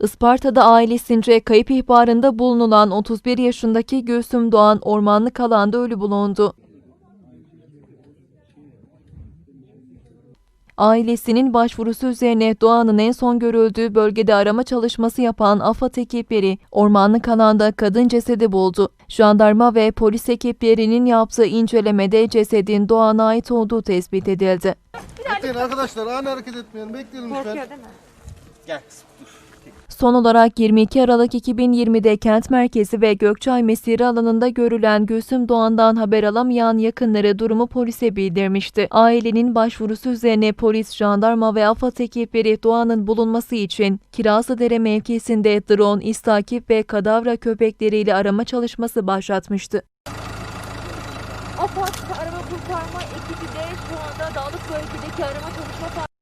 Isparta'da ailesince kayıp ihbarında bulunulan 31 yaşındaki Gülsüm Doğan ormanlık alanda ölü bulundu. Ailesinin başvurusu üzerine Doğan'ın en son görüldüğü bölgede arama çalışması yapan AFAD ekipleri ormanlık alanda kadın cesedi buldu. Jandarma ve polis ekiplerinin yaptığı incelemede cesedin Doğan'a ait olduğu tespit edildi. Bekleyin arkadaşlar ani hareket etmeyin. Bekleyin lütfen. Korkuyor değil mi? Gel dur. Son olarak 22 Aralık 2020'de kent merkezi ve Gökçay mesire alanında görülen Gülsüm Doğan'dan haber alamayan yakınları durumu polise bildirmişti. Ailenin başvurusu üzerine polis, jandarma ve AFAD ekipleri Doğan'ın bulunması için Kirazlıdere mevkisinde drone, istakip ve kadavra köpekleriyle arama çalışması başlatmıştı. AFAD arama kurtarma ekibi de şu anda dağlık bölgedeki arama çalışmalarını